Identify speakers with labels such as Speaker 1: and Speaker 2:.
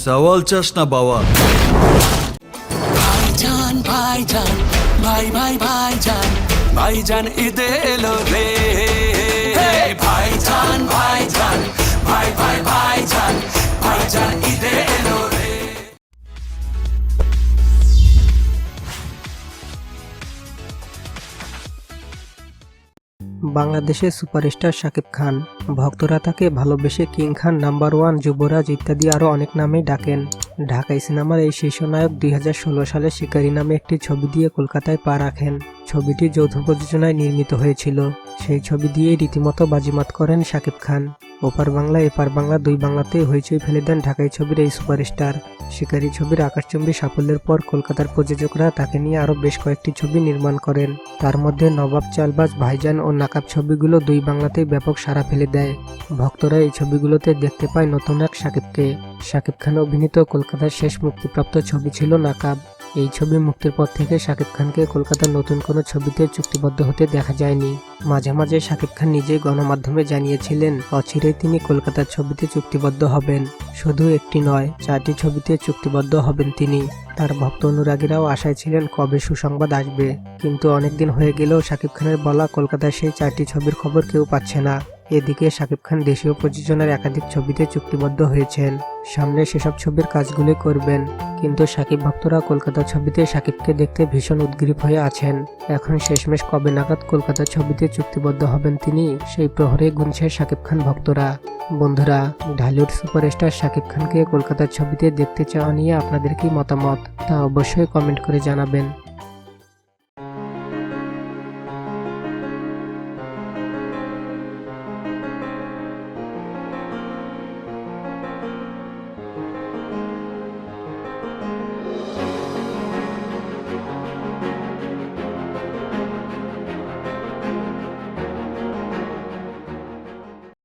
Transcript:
Speaker 1: সওয়াল চাস না বাবা
Speaker 2: ভাইজান ভাইজান ভাই ভাই ভাইজান ভাইজান ঈদে এলো রে ভাইজান ভাইজান ভাই
Speaker 3: বাংলাদেশের সুপারস্টার শাকিব খান। ভক্তরা তাকে ভালোবেসে কিং খান নাম্বার ওয়ান, যুবরাজ ইত্যাদি আরও অনেক নামেই ডাকেন। ঢাকাই সিনেমার এই শীর্ষনায়ক দুই সালে শিকারী নামে একটি ছবি দিয়ে কলকাতায় পা রাখেন। ছবিটি যৌথ প্রযোজনায় নির্মিত হয়েছিল। সেই ছবি দিয়ে রীতিমতো বাজিমাত করেন শাকিব খান। ওপার বাংলা, এপার বাংলা দুই বাংলাতেই হইচই ফেলে দেন ঢাকাই ছবির এই সুপারস্টার। শিকারী ছবির আকাশচুম্বী সাফল্যের পর কলকাতার প্রযোজকরা তাকে নিয়ে আরও বেশ কয়েকটি ছবি নির্মাণ করেন। তার মধ্যে নবাব চালবাজ, ভাইজান ও নাকাব ছবিগুলো দুই বাংলাতেই ব্যাপক সাড়া ফেলে দেয়। ভক্তরা এই ছবিগুলোতে দেখতে পায় নতুন এক সাকিবকে। সাকিব খান অভিনীত কলকাতার শেষ মুক্তিপ্রাপ্ত ছবি ছিল নাকাব। এই ছবি মুক্তির পর থেকে শাকিব খানকে কলকাতার নতুন কোনো ছবিতে চুক্তিবদ্ধ হতে দেখা যায়নি। মাঝে মাঝে শাকিব খান নিজেই গণমাধ্যমে জানিয়েছিলেন, অচিরেই তিনি কলকাতার ছবিতে চুক্তিবদ্ধ হবেন। শুধু একটি নয়, চারটি ছবিতে চুক্তিবদ্ধ হবেন তিনি। তার ভক্ত অনুরাগীরাও আশায় ছিলেন কবে সুসংবাদ আসবে। কিন্তু অনেকদিন হয়ে গেলেও শাকিব খানের বলা কলকাতার সেই চারটি ছবির খবর কেউ পাচ্ছে না। এদিকে শাকিব খান দেশীয় প্রযোজনার একাধিক ছবিতে চুক্তিবদ্ধ হয়েছেন। সামনে সেসব ছবির কাজগুলি করবেন। কিন্তু শাকিব ভক্তরা কলকাতা ছবিতে শাকিবকে দেখতে ভীষণ উদ্গ্রীব হয়ে আছেন। এখন শেষমেশ কবে নাগাদ কলকাতা ছবিতে চুক্তিবদ্ধ হবেন তিনি, সেই প্রহরে গুনছে শাকিব খান ভক্তরা। বন্ধুরা, ঢালিউড সুপারস্টার শাকিব খানকে কলকাতার ছবিতে দেখতে চাওয়া নিয়ে আপনাদের কি মতামত? তা অবশ্যই কমেন্ট করে জানাবেন।